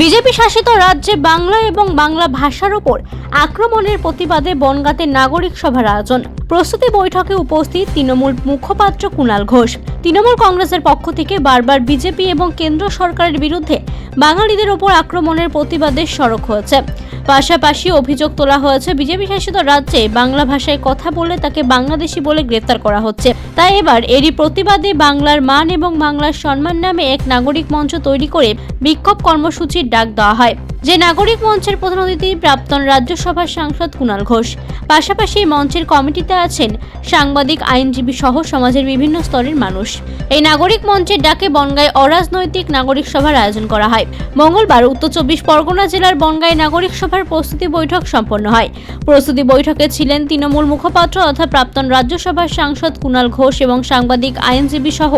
BJP শাসিত রাজ্যে বাংলা এবং বাংলা ভাষার ওপর আক্রমণের প্রতিবাদে বনগাঁতে নাগরিক সভার আয়োজন। প্রস্তুতি বৈঠকে উপস্থিত তৃণমূল মুখপাত্র কুণাল ঘোষ। তৃণমূল কংগ্রেসের পক্ষ থেকে বারবার বিজেপি এবং কেন্দ্র সরকারের বিরুদ্ধে বাঙালিদের ওপর আক্রমণের প্রতিবাদে সড়ক হয়েছে। পাশাপাশি অভিযোগ তোলা হয়েছে, বিজেপি শাসিত রাজ্যে বাংলা ভাষায় কথা বলে তাকে বাংলাদেশি বলে গ্রেপ্তার করা হচ্ছে। তাই এবার এরই প্রতিবাদে বাংলার মান এবং বাংলার সম্মান নামে এক নাগরিক মঞ্চ তৈরি করে বিক্ষোভ কর্মসূচির ডাক দেওয়া হয়। যে নাগরিক মঞ্চের প্রধান অতিথি প্রাক্তন রাজ্যসভার সাংসদ কুণাল ঘোষ। পাশাপাশি মঞ্চের কমিটিতে আছেন সাংবাদিক, আইনজীবী সহ সমাজের বিভিন্ন স্তরের মানুষ। এই নাগরিক মঞ্চের ডাকে বনগাঁয় অরাজনৈতিক নাগরিক সভার আয়োজন করা হয়। মঙ্গলবার উত্তর চব্বিশ পরগনা জেলার বনগাঁয় নাগরিক সভার প্রস্তুতি বৈঠক সম্পন্ন হয়। প্রস্তুতি বৈঠকে ছিলেন তৃণমূল মুখপাত্র তথা প্রাক্তন রাজ্যসভার সাংসদ কুণাল ঘোষ এবং সাংবাদিক, আইনজীবী সহ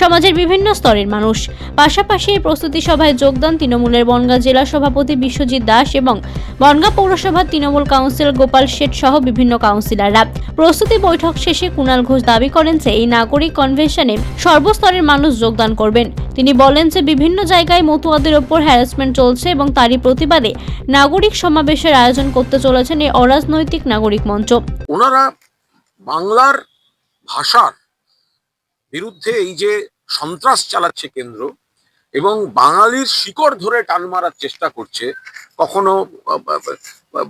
সমাজের বিভিন্ন স্তরের মানুষ। পাশাপাশি এই প্রস্তুতি সভায় যোগদান তৃণমূলের বনগাঁ জেলা সভাপতি বিশ্বজিৎ দাস এবং বনগাঁ পৌরসভার তৃণমূল কাউন্সিলর গোপাল শেঠ সহ বিভিন্ন কাউন্সিলররা। প্রস্তুতি বৈঠক শেষে কুণাল ঘোষ দাবি করেন যে, এই নাগরিক কনভেনশনে সর্বস্তরের মানুষ যোগদান করবেন। তিনি বলেন যে, বিভিন্ন জায়গায় মতুয়াদের ওপর হ্যারাসমেন্ট চলছে এবং তারই প্রতিবাদে নাগরিক সমাবেশের আয়োজন করতে চলেছেন এই অরাজনৈতিক নাগরিক মঞ্চ। ওনারা বাংলার ভাষার বিরুদ্ধে এই যে সন্ত্রাস চালাচ্ছে কেন্দ্র এবং বাঙালির শিকড় ধরে টান মারার চেষ্টা করছে, কখনো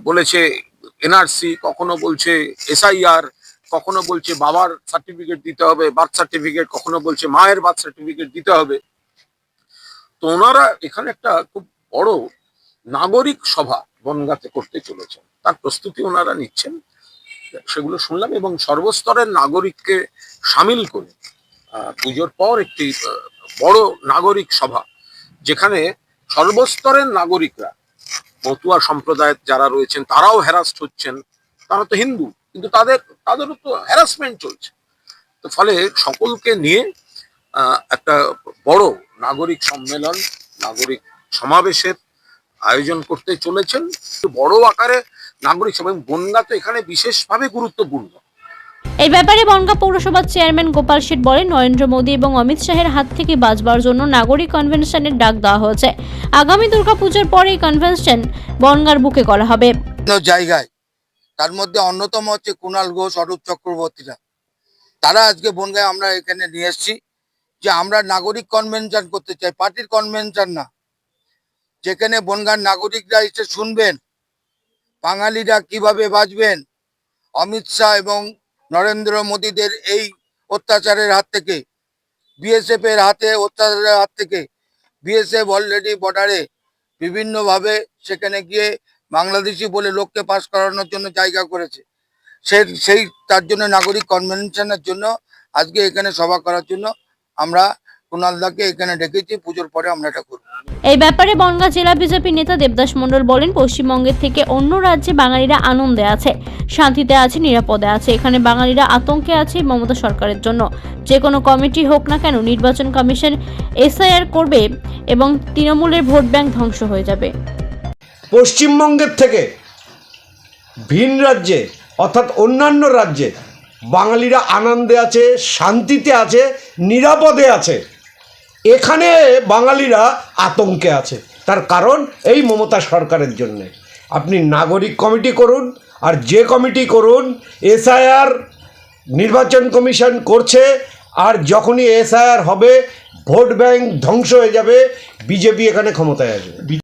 বলেছে এনআরসি কখনো বলছে এসআইআর কখনো বলছে বাবার সার্টিফিকেট দিতে হবে বার্থ সার্টিফিকেট কখনো বলছে মায়ের বার্থ সার্টিফিকেট দিতে হবে। তো ওনারা এখানে একটা খুব বড় নাগরিক সভা বনগাঁতে করতে চলেছেন। তার প্রস্তুতি ওনারা নিচ্ছেন, সেগুলো শুনলাম এবং সর্বস্তরের নাগরিককে সামিল করে পুজোর পর একটি বড় নাগরিক সভা, যেখানে সর্বস্তরের নাগরিকরা, মতুয়া সম্প্রদায়ের যারা রয়েছেন, তারাও হ্যারাস্ট হচ্ছেন। তারা তো হিন্দু, কিন্তু তাদের, তাদেরও তো হ্যারাসমেন্ট চলছে। তো ফলে সকলকে নিয়ে একটা বড় নাগরিক সম্মেলন, নাগরিক সমাবেশের আয়োজন করতে চলেছেন। বড় আকারে নাগরিক সভা বনগা তো এখানে বিশেষভাবে গুরুত্বপূর্ণ। এই ব্যাপারে বনগাঁ পৌরসভার চেয়ারম্যান গোপাল শেঠ বলেন, নরেন্দ্র মোদী এবং অমিত শাহের হাত থেকে বাঁচবার জন্য নাগরিক কনভেনশনের ডাক দেওয়া হয়েছে। আগামী দুর্গাপুজোর পর এই কনভেনশন বনগাঁর বুকে করা হবে। জায়গায়, তার মধ্যে অন্যতম হচ্ছে কুণাল ঘোষ, অরূপ চক্রবর্তীরা তারা আজকে বনগায় আমরা এখানে নিয়ে এসেছি যে আমরা নাগরিক কনভেনশন করতে চাই, পার্টির কনভেনশন না। যেখানে বনগাঁর নাগরিকরা এসে শুনবেন, বাঙালিরা কীভাবে বাঁচবেন, অমিত শাহ এবং নরেন্দ্র মোদীদের এই অত্যাচারের হাত থেকে বিএসএফ এর হাতে অত্যাচারের হাত থেকে, বিএসএফ অলরেডি বর্ডারে বিভিন্নভাবে সেখানে গিয়ে বাংলাদেশি বলে লোককে পাস করানোর জন্য জায়গা করেছে। সে সেই, তার জন্য নাগরিক কনভেনশনের জন্য আজকে এখানে সভা করার জন্য আমরা কুণালদাকে এখানে ডেকেছি পুজোর পরে আমরা এটা করব। এই ব্যাপারে বনগাঁ জেলা বিজেপি নেতা দেবদাস মণ্ডল বলেন পশ্চিমবঙ্গের থেকে অন্য রাজ্যে বাঙালিরা আনন্দে আছে শান্তিতে আছে নিরাপদে আছে এখানে বাঙালিরা আতঙ্কে আছে মমতা সরকারের জন্য। যে কোনো কমিটি হোক না কেন নির্বাচন কমিশন এসআইআর করবে এবং তৃণমূলের ভোট ব্যাংক ধ্বংস হয়ে যাবে। পশ্চিমবঙ্গের থেকে ভিন রাজ্যে অর্থাৎ অন্যান্য রাজ্যে বাঙালিরা আনন্দে আছে শান্তিতে আছে নিরাপদে আছে। এখানে বাঙালিরা আতঙ্কে আছে। তার কারণ এই মমতা সরকারের জন্যে। আপনি নাগরিক কমিটি করুন, আর যে কমিটি করুন, এসআইআর নির্বাচন কমিশন করছে, আর যখনই এসআইআর হবে, ভোট ব্যাংক ধ্বংস হয়ে যাবে, বিজেপি এখানে ক্ষমতায় আসবে।